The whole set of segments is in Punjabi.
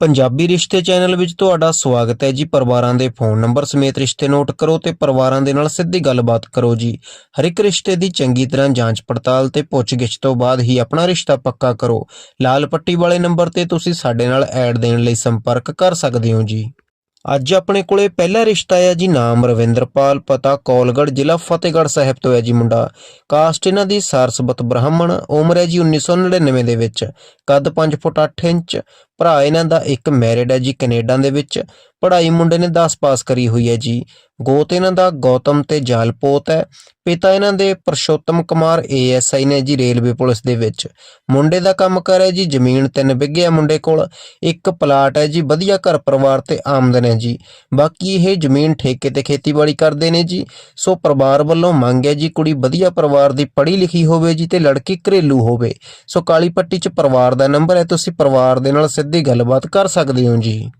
ਪੰਜਾਬੀ ਰਿਸ਼ਤੇ ਚੈਨਲ ਵਿੱਚ ਤੁਹਾਡਾ ਸਵਾਗਤ ਹੈ ਜੀ। ਪਰਿਵਾਰਾਂ ਦੇ ਫੋਨ ਨੰਬਰ ਸਮੇਤ ਰਿਸ਼ਤੇ ਨੋਟ ਕਰੋ ਤੇ ਪਰਿਵਾਰਾਂ ਦੇ ਨਾਲ ਸਿੱਧੀ ਗੱਲਬਾਤ ਕਰੋ ਜੀ। ਹਰ ਇੱਕ ਰਿਸ਼ਤੇ ਦੀ ਚੰਗੀ ਤਰ੍ਹਾਂ ਜਾਂਚ ਪੜਤਾਲ ਤੇ ਪੁੱਛਗਿੱਛ ਤੋਂ ਬਾਅਦ ਹੀ ਆਪਣਾ ਰਿਸ਼ਤਾ ਪੱਕਾ ਕਰੋ। ਲਾਲ ਪੱਟੀ ਵਾਲੇ ਨੰਬਰ ਤੇ ਤੁਸੀਂ ਸਾਡੇ ਨਾਲ ਐਡ ਦੇਣ ਲਈ ਸੰਪਰਕ ਕਰ ਸਕਦੇ ਹੋ ਜੀ। ਅੱਜ ਆਪਣੇ ਕੋਲੇ ਪਹਿਲਾ ਰਿਸ਼ਤਾ ਹੈ ਜੀ, ਨਾਮ ਰਵਿੰਦਰਪਾਲ ਪਤਾ ਕੌਲਗੜ ਜ਼ਿਲ੍ਹਾ ਫਤਿਹਗੜ੍ਹ ਸਾਹਿਬ ਤੋਂ ਹੈ ਜੀ ਮੁੰਡਾ। ਕਾਸਟ ਇਹਨਾਂ ਦੀ ਸਾਰਸਬਤ ਬ੍ਰਾਹਮਣ, ਉਮਰ ਹੈ ਜੀ 1999 ਦੇ ਵਿੱਚ। ਕੱਦ 5 ਫੁੱਟ 8 ਇੰਚ ਭਰਾ ਇਹਨਾਂ ਦਾ ਇੱਕ ਮੈਰਿਡ ਹੈ ਜੀ ਕੈਨੇਡਾ ਦੇ ਵਿੱਚ, ਪੜ੍ਹਾਈ ਮੁੰਡੇ ਨੇ 10 ਪਾਸ ਕਰੀ ਹੋਈ ਹੈ ਜੀ। ਗੋਤ ਇਹਨਾਂ ਦਾ ਗੌਤਮ ਤੇ ਜਾਲਪੋਤ ਹੈ। ਪਿਤਾ ਇਹਨਾਂ ਦੇ ਪਰਸ਼ੋਤਮ ਕੁਮਾਰ ਏਐਸਆਈ ਨੇ ਜੀ ਰੇਲਵੇ ਪੁਲਿਸ ਦੇ ਵਿੱਚ। ਮੁੰਡੇ ਦਾ ਕੰਮ ਕਰ ਹੈ ਜੀ ਜ਼ਮੀਨ ਤਿੰਨ ਬਿੱਗੇ ਹੈ ਮੁੰਡੇ ਕੋਲ, ਇੱਕ ਪਲਾਟ ਹੈ ਜੀ, ਵਧੀਆ ਘਰ ਪਰਿਵਾਰ ਤੇ ਆਮਦਨ ਹੈ ਜੀ। ਬਾਕੀ ਇਹ ਜ਼ਮੀਨ ਠੇਕੇ ਤੇ ਖੇਤੀਬਾੜੀ ਕਰਦੇ ਨੇ ਜੀ। ਸੋ ਪਰਿਵਾਰ ਵੱਲੋਂ ਮੰਗ ਹੈ ਜੀ ਕੁੜੀ ਵਧੀਆ ਪਰਿਵਾਰ ਦੀ ਪੜ੍ਹੀ ਲਿਖੀ ਹੋਵੇ ਜੀ ਤੇ ਲੜਕੀ ਘਰੇਲੂ ਹੋਵੇ। ਸੋ ਕਾਲੀ ਪੱਟੀ 'ਚ ਪਰਿਵਾਰ ਦਾ ਨੰਬਰ ਹੈ, ਤੁਸੀਂ ਪਰਿਵਾਰ ਦੇ ਨਾਲ ਸਿੱਧੀ ਗੱਲਬਾਤ ਕਰ ਸਕਦੇ ਹੋ ਜੀ।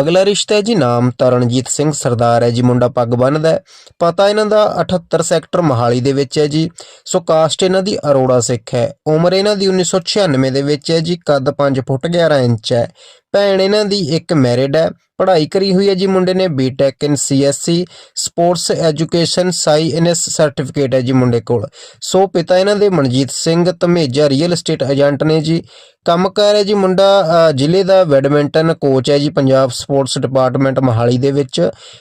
ਅਗਲਾ ਰਿਸ਼ਤਾ ਹੈ ਜੀ ਨਾਮ ਤਰਨਜੀਤ ਸਿੰਘ ਸਰਦਾਰ ਹੈ ਜੀ, ਮੁੰਡਾ ਪੱਗ ਬੰਨਦਾ ਹੈ। ਪਤਾ ਇਹਨਾਂ ਦਾ 78 ਸੈਕਟਰ ਮਹਾਲੀ ਦੇ ਵਿੱਚ ਹੈ ਜੀ। ਸੋ ਕਾਸਟ ਇਹਨਾਂ ਦੀ ਅਰੋੜਾ ਸਿੱਖ ਹੈ। ਉਮਰ ਇਹਨਾਂ ਦੀ 1996 ਦੇ ਵਿੱਚ ਹੈ ਜੀ, ਕੱਦ 5 ਫੁੱਟ 11 ਇੰਚ ਹੈ। ਭੈਣ ਇਹਨਾਂ ਦੀ ਇੱਕ ਮੈਰਿਡ ਹੈ। ਪੜ੍ਹਾਈ ਕਰੀ ਹੋਈ ਹੈ ਜੀ ਮੁੰਡੇ ਨੇ BTech in CSC sports education SAI certificate ਹੈ ਜੀ ਮੁੰਡੇ ਕੋਲ। ਸੋ ਪਿਤਾ ਇਹਨਾਂ ਦੇ Manjeet Singh, Dhameja real estate agent ਨੇ ਜੀ। ਕੰਮ ਕਰ ਹੈ ਜੀ ਮੁੰਡਾ ਜ਼ਿਲ੍ਹੇ ਦਾ ਬੈਡਮਿੰਟਨ ਕੋਚ ਹੈ ਜੀ ਪੰਜਾਬ ਸਪੋਰਟਸ ਡਿਪਾਰਟਮੈਂਟ ਮਹਾਲੀ ਦੇ ਵਿੱਚ।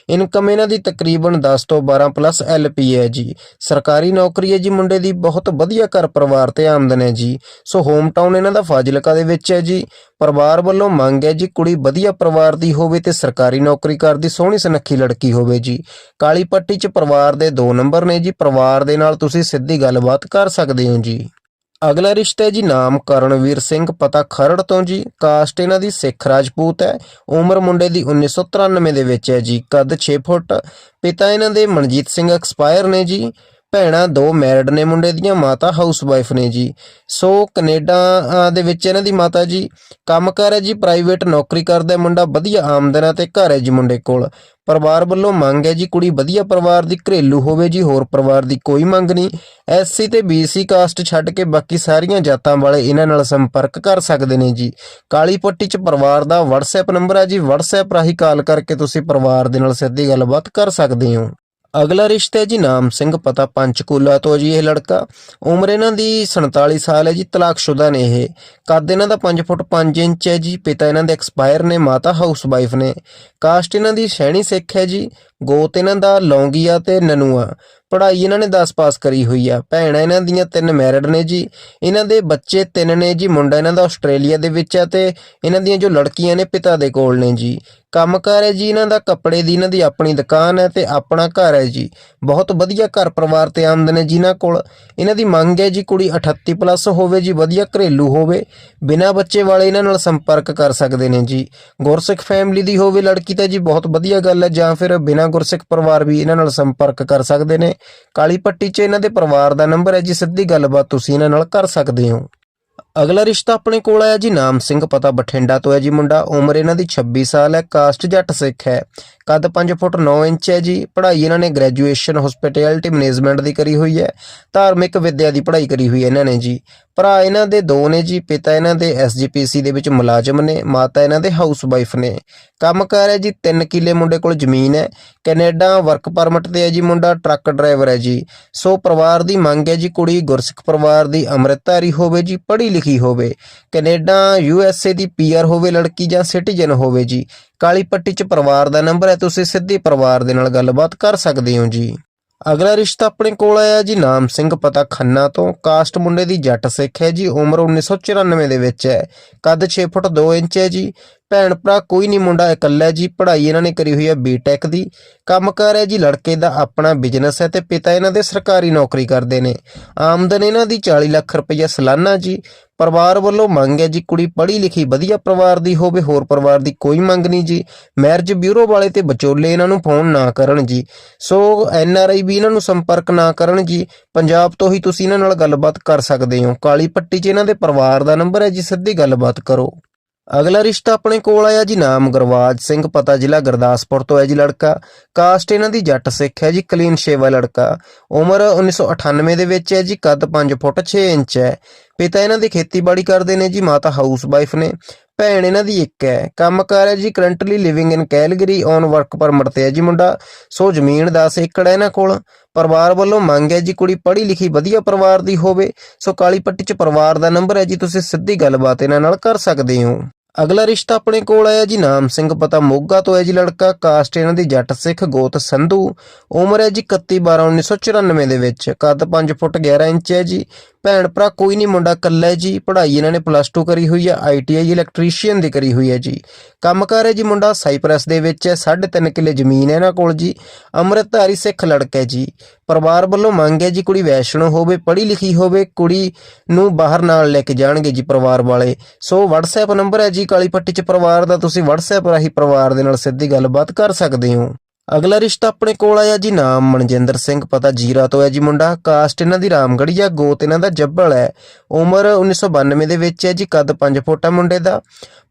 ਇਨਕਮ ਇਹਨਾਂ ਦੀ ਤਕਰੀਬਨ 10 ਤੋਂ 12 ਪਲੱਸ ਐਲਪੀ ਹੈ ਜੀ। ਸਰਕਾਰੀ ਨੌਕਰੀ ਹੈ ਜੀ ਮੁੰਡੇ ਦੀ, ਬਹੁਤ ਵਧੀਆ ਘਰ ਪਰਿਵਾਰ ਤੇ ਆਮਦਨ ਹੈ ਜੀ। ਸੋ ਹੋਮ ਟਾਊਨ ਇਹਨਾਂ ਦਾ ਫਾਜ਼ਿਲਕਾ ਦੇ ਵਿੱਚ ਹੈ ਜੀ। ਪਰਿਵਾਰ ਵੱਲੋਂ ਮੰਗ ਹੈ ਜੀ ਕੁੜੀ ਵਧੀਆ ਪਰਿਵਾਰ ਦੀ ਹੋਵੇ ਤੇ ਸਰਕਾਰੀ ਨੌਕਰੀ ਕਰਦੀ, ਸੋਹਣੀ ਸੁਨੱਖੀ ਲੜਕੀ ਹੋਵੇ ਜੀ। ਕਾਲੀ ਪੱਟੀ 'ਚ ਪਰਿਵਾਰ ਦੇ ਦੋ ਨੰਬਰ ਨੇ ਜੀ। ਪਰਿਵਾਰ ਦੇ ਨਾਲ ਤੁਸੀਂ ਸਿੱਧੀ ਗੱਲਬਾਤ ਕਰ ਸਕਦੇ ਹੋ ਜੀ। ਅਗਲਾ ਰਿਸ਼ਤਾ ਹੈ ਜੀ ਨਾਮ ਕਰਨਵੀਰ ਸਿੰਘ ਪਤਾ ਖਰੜ ਤੋਂ ਜੀ। ਕਾਸਟ ਇਹਨਾਂ ਦੀ ਸਿੱਖ ਰਾਜਪੂਤ ਹੈ। ਉਮਰ ਮੁੰਡੇ ਦੀ 1993 ਦੇ ਵਿੱਚ ਹੈ ਜੀ। ਕੱਦ 6 ਫੁੱਟ। ਪਿਤਾ ਇਹਨਾਂ ਦੇ ਮਨਜੀਤ ਸਿੰਘ ਐਕਸਪਾਇਰ ਨੇ ਜੀ। ਭੈਣਾਂ ਦੋ ਮੈਰਿਡ ਨੇ ਮੁੰਡੇ ਦੀਆਂ, ਮਾਤਾ ਹਾਊਸਵਾਈਫ਼ ਨੇ ਜੀ। ਸੋ ਕੈਨੇਡਾ ਦੇ ਵਿੱਚ ਇਹਨਾਂ ਦੀ ਮਾਤਾ ਜੀ ਕੰਮ ਕਰ ਹੈ ਜੀ ਪ੍ਰਾਈਵੇਟ ਨੌਕਰੀ ਕਰਦਾ ਮੁੰਡਾ, ਵਧੀਆ ਆਮਦਨ ਤੇ ਘਰ ਹੈ ਜੀ ਮੁੰਡੇ ਕੋਲ। ਪਰਿਵਾਰ ਵੱਲੋਂ ਮੰਗ ਹੈ ਜੀ, ਕੁੜੀ ਵਧੀਆ ਪਰਿਵਾਰ ਦੀ ਘਰੇਲੂ ਹੋਵੇ ਜੀ, ਹੋਰ ਪਰਿਵਾਰ ਦੀ ਕੋਈ ਮੰਗ ਨਹੀਂ। ਐਸਸੀ ਤੇ ਬੀਸੀ ਕਾਸਟ ਛੱਡ ਕੇ ਬਾਕੀ ਸਾਰੀਆਂ ਜਾਤਾਂ ਵਾਲੇ ਇਹਨਾਂ ਨਾਲ ਸੰਪਰਕ ਕਰ ਸਕਦੇ ਨੇ ਜੀ। ਕਾਲੀ ਪੱਟੀ 'ਚ ਪਰਿਵਾਰ ਦਾ WhatsApp ਨੰਬਰ ਹੈ ਜੀ, WhatsApp ਰਾਹੀਂ ਕਾਲ ਕਰਕੇ ਤੁਸੀਂ ਪਰਿਵਾਰ ਦੇ ਨਾਲ ਸਿੱਧੀ ਗੱਲਬਾਤ ਕਰ ਸਕਦੇ ਹੋ। ਅਗਲਾ ਰਿਸ਼ਤਾ ਹੈ ਜੀ ਨਾਮ ਸਿੰਘ, ਪਤਾ ਪੰਚਕੂਲਾ ਤੋਂ ਜੀ ਇਹ ਲੜਕਾ। ਉਮਰ ਇਹਨਾਂ ਦੀ 47 ਸਾਲ ਹੈ ਜੀ, ਤਲਾਕਸ਼ੁਦਾ ਨੇ ਇਹ। ਕੱਦ ਇਹਨਾਂ ਦਾ 5 ਫੁੱਟ 5 ਇੰਚ ਹੈ ਜੀ, ਪਿਤਾ ਇਹਨਾਂ ਦੇ ਐਕਸਪਾਇਰ ਨੇ, ਮਾਤਾ ਹਾਊਸ ਵਾਈਫ ਨੇ। ਕਾਸਟ ਇਹਨਾਂ ਦੀ ਸ਼ੈਣੀ ਸਿੱਖ ਹੈ ਜੀ ਗੋਤ ਇਹਨਾਂ ਦਾ ਲੌਂਗੀਆ ਤੇ ਨਨੂਆ ਪੜ੍ਹਾਈ ਇਹਨਾਂ ਨੇ 10 ਪਾਸ ਕਰੀ ਹੋਈ ਆ। ਭੈਣਾਂ ਇਹਨਾਂ ਦੀਆਂ ਤਿੰਨ ਮੈਰਿਡ ਨੇ ਜੀ। ਇਹਨਾਂ ਦੇ ਬੱਚੇ ਤਿੰਨ ਨੇ ਜੀ। ਮੁੰਡਾ ਇਹਨਾਂ ਦਾ ਆਸਟ੍ਰੇਲੀਆ ਦੇ ਵਿੱਚ ਆ ਤੇ ਇਹਨਾਂ ਦੀਆਂ ਜੋ ਲੜਕੀਆਂ ਨੇ ਪਿਤਾ ਦੇ ਕੋਲ ਨੇ ਜੀ। ਕੰਮਕਾਰ ਹੈ ਜੀ ਇਹਨਾਂ ਦਾ ਕੱਪੜੇ ਦੀ। ਇਹਨਾਂ ਦੀ ਆਪਣੀ ਦੁਕਾਨ ਹੈ ਤੇ ਆਪਣਾ ਘਰ ਹੈ ਜੀ। ਬਹੁਤ ਵਧੀਆ ਘਰ ਪਰਿਵਾਰ ਤੇ ਆਮਦਨ ਹੈ ਜਿਨ੍ਹਾਂ ਕੋਲ। ਇਹਨਾਂ ਦੀ ਮੰਗ ਹੈ ਜੀ ਕੁੜੀ 38 ਪਲੱਸ ਹੋਵੇ ਜੀ। ਵਧੀਆ ਘਰੇਲੂ ਹੋਵੇ। ਬਿਨਾਂ ਬੱਚੇ ਵਾਲੇ ਇਹਨਾਂ ਨਾਲ ਸੰਪਰਕ ਕਰ ਸਕਦੇ ਨੇ ਜੀ। ਗੁਰਸਿੱਖ ਫੈਮਿਲੀ ਦੀ ਹੋਵੇ ਲੜਕੀ ਤਾਂ ਜੀ ਬਹੁਤ ਵਧੀਆ ਗੱਲ ਹੈ। ਜਾਂ ਫਿਰ ਬਿਨਾਂ ਗੁਰਸਿੱਖ ਪਰਿਵਾਰ ਵੀ ਇਹਨਾਂ ਨਾਲ ਸੰਪਰਕ ਕਰ ਸਕਦੇ ਨੇ। ਕਾਲੀ ਪੱਟੀ 'ਚ ਇਹਨਾਂ ਦੇ ਪਰਿਵਾਰ ਦਾ ਨੰਬਰ ਹੈ ਜੀ, ਸਿੱਧੀ ਗੱਲਬਾਤ ਤੁਸੀਂ ਇਹਨਾਂ ਨਾਲ ਕਰ ਸਕਦੇ ਹੋ। ਅਗਲਾ ਰਿਸ਼ਤਾ ਆਪਣੇ ਕੋਲ ਆਇਆ ਜੀ, ਨਾਮ ਸਿੰਘ, ਪਤਾ ਬਠਿੰਡਾ ਤੋਂ ਹੈ ਜੀ ਮੁੰਡਾ। ਉਮਰ ਇਹਨਾਂ ਦੀ 26 ਸਾਲ ਹੈ, ਕਾਸਟ ਜੱਟ ਸਿੱਖ ਹੈ। ਕੱਦ 5 ਫੁੱਟ 9 ਇੰਚ ਹੈ ਜੀ। ਪੜ੍ਹਾਈ ਇਹਨਾਂ ਨੇ ਗ੍ਰੈਜੂਏਸ਼ਨ ਹਸਪਿਟੈਲਿਟੀ ਮੈਨੇਜਮੈਂਟ ਦੀ ਕਰੀ ਹੋਈ ਹੈ। ਧਾਰਮਿਕ ਵਿੱਦਿਆ ਦੀ ਪੜ੍ਹਾਈ ਕਰੀ ਹੋਈ ਹੈ ਇਹਨਾਂ ਨੇ ਜੀ। ਭਰਾ ਇਹਨਾਂ ਦੇ ਦੋ ਨੇ ਜੀ, ਪਿਤਾ ਇਹਨਾਂ ਦੇ ਐਸਜੀਪੀਸੀ ਦੇ ਵਿੱਚ ਮੁਲਾਜ਼ਮ ਨੇ, ਮਾਤਾ ਇਹਨਾਂ ਦੇ ਹਾਊਸ ਵਾਈਫ ਨੇ ਕੰਮਕਾਰ ਹੈ ਜੀ 3 ਕਿੱਲੇ ਮੁੰਡੇ ਕੋਲ ਜ਼ਮੀਨ ਹੈ। ਕੈਨੇਡਾ ਵਰਕ ਪਰਮਿਟ ਤੇ ਹੈ ਜੀ ਮੁੰਡਾ, ਟਰੱਕ ਡਰਾਈਵਰ ਹੈ ਜੀ। ਸੋ ਪਰਿਵਾਰ ਦੀ ਮੰਗ ਹੈ ਜੀ, ਕੁੜੀ ਗੁਰਸਿੱਖ ਪਰਿਵਾਰ ਦੀ ਅੰਮ੍ਰਿਤਧਾਰੀ ਹੋਵੇ ਜੀ, ਪੜ੍ਹੀ ਲਿਖੀ ਹੋਵੇ। ਕੈਨੇਡਾ ਯੂਐਸਏ ਦੀ ਪੀਆਰ ਹੋਵੇ, ਲੜਕੀ ਜਾਂ ਸਿਟੀਜ਼ਨ ਹੋਵੇ ਜੀ। ਕਾਲੀ ਪੱਟੀ 'ਚ ਪਰਿਵਾਰ ਦਾ ਨੰਬਰ ਹੈ, ਤੁਸੀਂ ਸਿੱਧੇ ਪਰਿਵਾਰ ਦੇ ਨਾਲ ਗੱਲਬਾਤ ਕਰ ਸਕਦੇ ਹੋ ਜੀ। ਅਗਲਾ ਰਿਸ਼ਤਾ ਆਪਣੇ ਕੋਲ ਆਇਆ ਜੀ, ਨਾਮ ਸਿੰਘ, ਪਤਾ ਖੰਨਾ ਤੋਂ। ਕਾਸਟ ਮੁੰਡੇ ਦੀ ਜੱਟ ਸਿੱਖ ਹੈ ਜੀ, ਉਮਰ 1994 ਦੇ ਵਿੱਚ ਹੈ। ਕੱਦ 6 ਫੁੱਟ 2 ਇੰਚ ਹੈ ਜੀ। ਭੈਣ ਭਰਾ, ਕੋਈ ਨਹੀਂ ਮੁੰਡਾ ਇਕੱਲਾ ਜੀ, ਪੜ੍ਹਾਈ ਇਹਨਾਂ ਨੇ ਕਰੀ ਹੋਈ ਹੈ ਬੀਟੈਕ ਦੀ। ਕੰਮਕਾਰ ਹੈ ਜੀ, ਲੜਕੇ ਦਾ ਆਪਣਾ ਬਿਜ਼ਨਸ ਹੈ ਤੇ ਪਿਤਾ ਇਹਨਾਂ ਦੇ ਸਰਕਾਰੀ ਨੌਕਰੀ ਕਰਦੇ ਨੇ। ਆਮਦਨ ਇਹਨਾਂ ਦੀ 40 ਲੱਖ ਰੁਪਈਆ ਸਾਲਾਨਾ ਜੀ। ਪਰਿਵਾਰ ਵੱਲੋਂ ਮੰਗ ਹੈ ਜੀ, ਕੁੜੀ ਪੜ੍ਹੀ ਲਿਖੀ ਵਧੀਆ ਪਰਿਵਾਰ ਦੀ ਹੋਵੇ, ਹੋਰ ਪਰਿਵਾਰ ਦੀ ਕੋਈ ਮੰਗ ਨਹੀਂ ਜੀ। ਮੈਰਿਜ ਬਿਊਰੋ ਵਾਲੇ ਤੇ ਵਿਚੋਲੇ ਇਹਨਾਂ ਨੂੰ ਫੋਨ ਨਾ ਕਰਨ ਜੀ। ਸੋ ਐਨ ਆਰ ਆਈ ਵੀ ਇਹਨਾਂ ਨੂੰ ਸੰਪਰਕ ਨਾ ਕਰਨ ਜੀ। ਪੰਜਾਬ ਤੋਂ ਹੀ ਤੁਸੀਂ ਇਹਨਾਂ ਨਾਲ ਗੱਲਬਾਤ ਕਰ ਸਕਦੇ ਹੋ। ਕਾਲੀ ਪੱਟੀ 'ਚ ਇਹਨਾਂ ਦੇ ਪਰਿਵਾਰ ਦਾ ਨੰਬਰ ਹੈ ਜੀ, ਸਿੱਧੀ ਗੱਲਬਾਤ ਕਰੋ। ਅਗਲਾ ਰਿਸ਼ਤਾ ਆਪਣੇ ਕੋਲ ਆਇਆ ਜੀ, ਨਾਮ ਗੁਰਵਾਜ ਸਿੰਘ, ਪਤਾ ਜ਼ਿਲ੍ਹਾ ਗੁਰਦਾਸਪੁਰ ਤੋਂ ਹੈ ਜੀ ਲੜਕਾ। ਕਾਸਟ ਇਹਨਾਂ ਦੀ ਜੱਟ ਸਿੱਖ ਹੈ ਜੀ, ਕਲੀਨ ਸ਼ੇਵਾ ਲੜਕਾ। ਉਮਰ 1998 ਦੇ ਵਿੱਚ ਹੈ ਜੀ, ਕੱਦ 5 ਫੁੱਟ 6 ਇੰਚ ਹੈ। ਪਿਤਾ ਇਹਨਾਂ ਦੀ ਖੇਤੀਬਾੜੀ ਕਰਦੇ ਨੇ ਜੀ, ਮਾਤਾ ਹਾਊਸ ਵਾਈਫ ਨੇ। ਭੈਣ ਇਹਨਾਂ ਦੀ ਇੱਕ ਹੈ। ਕੰਮ ਕੰਮਕਾਰ ਹੈ ਜੀ currently living in Calgary on work permit ਤੇ ਹੈ ਜੀ ਮੁੰਡਾ। ਸੋ ਜ਼ਮੀਨ 10 ਏਕੜ ਹੈ ਇਹਨਾਂ ਕੋਲ। ਪਰਿਵਾਰ ਵੱਲੋਂ ਮੰਗ ਹੈ ਜੀ ਕੁੜੀ ਪੜ੍ਹੀ ਲਿਖੀ ਵਧੀਆ ਪਰਿਵਾਰ ਦੀ ਹੋਵੇ। ਸੋ ਕਾਲੀ ਪੱਟੀ 'ਚ ਪਰਿਵਾਰ ਦਾ ਨੰਬਰ ਹੈ ਜੀ, ਤੁਸੀਂ ਸਿੱਧੀ ਗੱਲਬਾਤ ਇਹਨਾਂ ਨਾਲ ਕਰ ਸਕਦੇ ਹੋ। ਅਗਲਾ ਰਿਸ਼ਤਾ ਆਪਣੇ ਕੋਲ ਆਇਆ ਜੀ, ਨਾਮ ਸਿੰਘ ਪਤਾ ਮੋਗਾ ਤੋਂ ਹੈ ਜੀ ਲੜਕਾ, ਕਾਸਟ ਇਹਨਾਂ ਦੀ ਜੱਟ ਸਿੱਖ ਗੋਤ ਸੰਧੂ। ਉਮਰ ਹੈ ਜੀ 31 12 1994 ਦੇ ਵਿੱਚ। ਕੱਦ 5 ਫੁੱਟ 11 ਇੰਚ ਹੈ ਜੀ। ਭੈਣ ਭਰਾ ਕੋਈ ਨਹੀਂ, ਮੁੰਡਾ ਇਕੱਲਾ ਹੈ ਜੀ। ਪੜ੍ਹਾਈ ਇਹਨਾਂ ਨੇ ਪਲੱਸ 2 ਕਰੀ ਹੋਈ ਹੈ। ਆਈਟੀਆਈ ਇਲੈਕਟ੍ਰੀਸ਼ੀਅਨ ਦੀ ਕਰੀ ਹੋਈ ਹੈ ਜੀ। ਕੰਮਕਾਰ ਹੈ ਜੀ ਮੁੰਡਾ ਸਾਈਪ੍ਰੈਸ ਦੇ ਵਿੱਚ ਹੈ। 3.5 ਕਿੱਲੇ ਜ਼ਮੀਨ ਹੈ ਇਹਨਾਂ ਕੋਲ ਜੀ। ਅੰਮ੍ਰਿਤਧਾਰੀ ਸਿੱਖ ਲੜਕਾ ਹੈ ਜੀ। ਪਰਿਵਾਰ ਵੱਲੋਂ ਮੰਗ ਹੈ ਜੀ ਕੁੜੀ ਵੈਸ਼ਨੋ ਹੋਵੇ, ਪੜ੍ਹੀ ਲਿਖੀ ਹੋਵੇ, ਕੁੜੀ ਨੂੰ ਬਾਹਰ ਨਾਲ ਲੈ ਕੇ ਜਾਣਗੇ ਜੀ ਪਰਿਵਾਰ ਵਾਲੇ। ਸੋ WhatsApp ਨੰਬਰ ਹੈ ਜੀ ਕਾਲੀ ਪੱਟੀ ਚ ਪਰਿਵਾਰ ਦਾ, ਤੁਸੀਂ WhatsApp ਰਾਹੀਂ ਪਰਿਵਾਰ ਦੇ ਨਾਲ ਸਿੱਧੀ ਗੱਲਬਾਤ ਕਰ ਸਕਦੇ ਹੋ। ਅਗਲਾ ਰਿਸ਼ਤਾ ਆਪਣੇ ਕੋਲ ਆਇਆ ਜੀ ਨਾਮ ਮਨਜਿੰਦਰ ਸਿੰਘ, ਪਤਾ ਜੀਰਾ ਤੋਂ ਹੈ ਜੀ ਮੁੰਡਾ। ਕਾਸਟ ਇਹਨਾਂ ਦੀ ਰਾਮਗੜੀਆ ਗੋਤ ਇਹਨਾਂ ਦਾ ਜੱਬਲ ਹੈ। ਉਮਰ 1992 ਦੇ ਵਿੱਚ ਹੈ ਜੀ, ਕੱਦ 5 ਫੁੱਟ ਹੈ ਮੁੰਡੇ ਦਾ।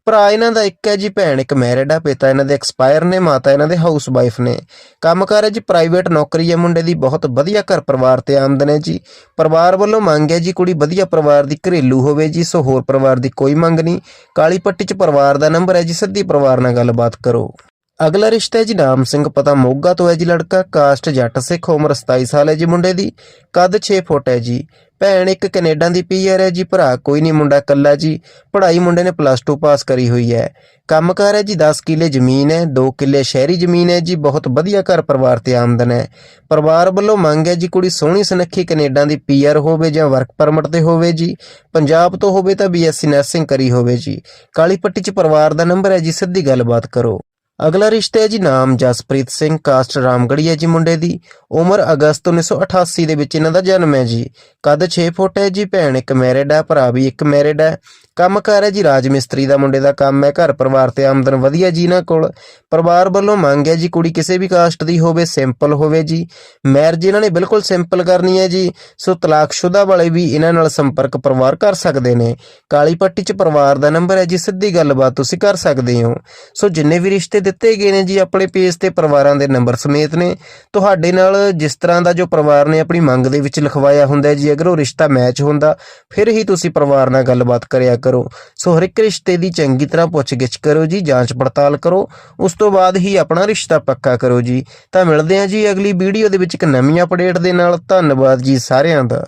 ਭਰਾ ਇਹਨਾਂ ਦਾ ਇੱਕ ਹੈ ਜੀ, ਭੈਣ ਇੱਕ ਮੈਰਿਡ ਆ, ਪਿਤਾ ਇਹਨਾਂ ਦੇ ਐਕਸਪਾਇਰ ਨੇ, ਮਾਤਾ ਇਹਨਾਂ ਦੇ ਹਾਊਸ ਵਾਈਫ ਨੇ। ਕੰਮਕਾਰ ਹੈ ਜੀ ਪ੍ਰਾਈਵੇਟ ਨੌਕਰੀ ਹੈ ਮੁੰਡੇ ਦੀ, ਬਹੁਤ ਵਧੀਆ ਘਰ ਪਰਿਵਾਰ ਤੇ ਆਮਦਨ ਹੈ ਜੀ। ਪਰਿਵਾਰ ਵੱਲੋਂ ਮੰਗ ਹੈ ਜੀ, ਕੁੜੀ ਵਧੀਆ ਪਰਿਵਾਰ ਦੀ ਘਰੇਲੂ ਹੋਵੇ ਜੀ, ਸੋ ਹੋਰ ਪਰਿਵਾਰ ਦੀ ਕੋਈ ਮੰਗ ਨਹੀਂ। ਕਾਲੀ ਪੱਟੀ 'ਚ ਪਰਿਵਾਰ ਦਾ ਨੰਬਰ ਹੈ ਜੀ, ਸਿੱਧੀ ਪਰਿਵਾਰ ਨਾਲ ਗੱਲਬਾਤ ਕਰੋ। ਅਗਲਾ ਰਿਸ਼ਤਾ ਹੈ ਜੀ ਨਾਮ ਸਿੰਘ ਪਤਾ ਮੋਗਾ ਤੋਂ ਹੈ ਜੀ ਲੜਕਾ, ਕਾਸਟ ਜੱਟ ਸਿੱਖ, ਉਮਰ 27 ਸਾਲ ਹੈ ਜੀ ਮੁੰਡੇ ਦੀ, ਕੱਦ 6 ਫੁੱਟ ਹੈ ਜੀ। ਭੈਣ ਇੱਕ ਕੈਨੇਡਾ ਦੀ ਪੀਆਰ ਹੈ ਜੀ, ਭਰਾ ਕੋਈ ਨਹੀਂ, ਮੁੰਡਾ ਕੱਲਾ ਜੀ। ਪੜ੍ਹਾਈ ਮੁੰਡੇ ਨੇ ਪਲੱਸ 2 ਪਾਸ ਕਰੀ ਹੋਈ ਹੈ। ਕੰਮਕਾਰ ਹੈ ਜੀ 10 ਕਿੱਲੇ ਜ਼ਮੀਨ ਹੈ 2 ਕਿੱਲੇ ਸ਼ਹਿਰੀ ਜ਼ਮੀਨ ਹੈ ਜੀ, ਬਹੁਤ ਵਧੀਆ ਘਰ ਪਰਿਵਾਰ ਤੇ ਆਮਦਨ ਹੈ। ਪਰਿਵਾਰ ਵੱਲੋਂ ਮੰਗ ਹੈ ਜੀ ਕੁੜੀ ਸੋਹਣੀ ਸੁਨੱਖੀ ਕੈਨੇਡਾ ਦੀ ਪੀਆਰ ਹੋਵੇ ਜਾਂ ਵਰਕ ਪਰਮਿਟ ਤੇ ਹੋਵੇ ਜੀ। ਪੰਜਾਬ ਤੋਂ ਹੋਵੇ ਤਾਂ ਬੀਐਸਸੀ ਨਰਸਿੰਗ ਕਰੀ ਹੋਵੇ ਜੀ। ਕਾਲੀ ਪੱਟੀ 'ਚ ਪਰਿਵਾਰ ਦਾ ਨੰਬਰ ਹੈ ਜੀ, ਸਿੱਧੀ ਗੱਲਬਾਤ ਕਰੋ। ਅਗਲਾ ਰਿਸ਼ਤਾ ਹੈ ਜੀ ਨਾਮ ਜਸਪ੍ਰੀਤ ਸਿੰਘ, ਕਾਸਟ ਰਾਮਗੜ੍ਹੀ ਹੈ ਜੀ ਮੁੰਡੇ ਦੀ। ਉਮਰ ਅਗਸਤ 1988 ਦੇ ਵਿੱਚ ਇਹਨਾਂ ਦਾ ਜਨਮ ਹੈ ਜੀ। ਕੱਦ 6 ਫੁੱਟ ਹੈ ਜੀ, ਭੈਣ ਇੱਕ ਮੈਰਿਡ ਹੈ, ਭਰਾ ਵੀ ਇੱਕ ਮੈਰਿਡ ਹੈ। ਕੰਮ ਕੰਮਕਾਰ ਹੈ ਜੀ, ਰਾਜ ਮਿਸਤਰੀ ਦਾ ਮੁੰਡੇ ਦਾ ਕੰਮ ਹੈ। ਘਰ ਪਰਿਵਾਰ ਤੇ ਆਮਦਨ ਵਧੀਆ ਜੀ ਇਹਨਾਂ ਕੋਲ। ਪਰਿਵਾਰ ਵੱਲੋਂ ਮੰਗ ਹੈ ਜੀ, ਕੁੜੀ ਕਿਸੇ ਵੀ ਕਾਸਟ ਦੀ ਹੋਵੇ ਸਿੰਪਲ ਹੋਵੇ ਜੀ। ਮੈਰਿਜ ਇਹਨਾਂ ਨੇ ਬਿਲਕੁਲ ਸਿੰਪਲ ਕਰਨੀ ਹੈ ਜੀ। ਸੋ ਤਲਾਕਸ਼ੁਦਾ ਵਾਲੇ ਵੀ ਇਹਨਾਂ ਨਾਲ ਸੰਪਰਕ ਪਰਿਵਾਰ ਕਰ ਸਕਦੇ ਨੇ। ਕਾਲੀ ਪੱਟੀ 'ਚ ਪਰਿਵਾਰ ਦਾ ਨੰਬਰ ਹੈ ਜੀ, ਸਿੱਧੀ ਗੱਲਬਾਤ ਤੁਸੀਂ ਕਰ ਸਕਦੇ ਹੋ। ਸੋ ਜਿੰਨੇ ਵੀ ਰਿਸ਼ਤੇ ਦਿੱਤੇ ਗਏ ਨੇ ਜੀ ਆਪਣੇ ਪੇਜ ਤੇ ਪਰਿਵਾਰਾਂ ਦੇ ਨੰਬਰ ਸਮੇਤ ਨੇ। ਤੁਹਾਡੇ ਨਾਲ ਜਿਸ ਤਰ੍ਹਾਂ ਦਾ ਜੋ ਪਰਿਵਾਰ ਨੇ ਆਪਣੀ ਮੰਗ ਦੇ ਵਿੱਚ ਲਿਖਵਾਇਆ ਹੁੰਦਾ ਜੀ, ਅਗਰ ਉਹ ਰਿਸ਼ਤਾ ਮੈਚ ਹੁੰਦਾ, ਫਿਰ ਹੀ ਤੁਸੀਂ ਪਰਿਵਾਰ ਨਾਲ ਗੱਲਬਾਤ ਕਰਿਆ ਕਰੋ। ਸੋ ਹਰ ਇੱਕ ਰਿਸ਼ਤੇ ਦੀ ਚੰਗੀ ਤਰ੍ਹਾਂ ਪੁੱਛਗਿੱਛ ਕਰੋ ਜੀ, ਜਾਂਚ ਪੜਤਾਲ ਕਰੋ, ਉਸ ਤੋਂ ਬਾਅਦ ਹੀ ਆਪਣਾ ਰਿਸ਼ਤਾ ਪੱਕਾ ਕਰੋ ਜੀ। ਤਾਂ ਮਿਲਦੇ ਹਾਂ ਜੀ ਅਗਲੀ ਵੀਡੀਓ ਦੇ ਵਿੱਚ ਇੱਕ ਨਵੀਂ ਅਪਡੇਟ ਦੇ ਨਾਲ। ਧੰਨਵਾਦ ਜੀ ਸਾਰਿਆਂ ਦਾ।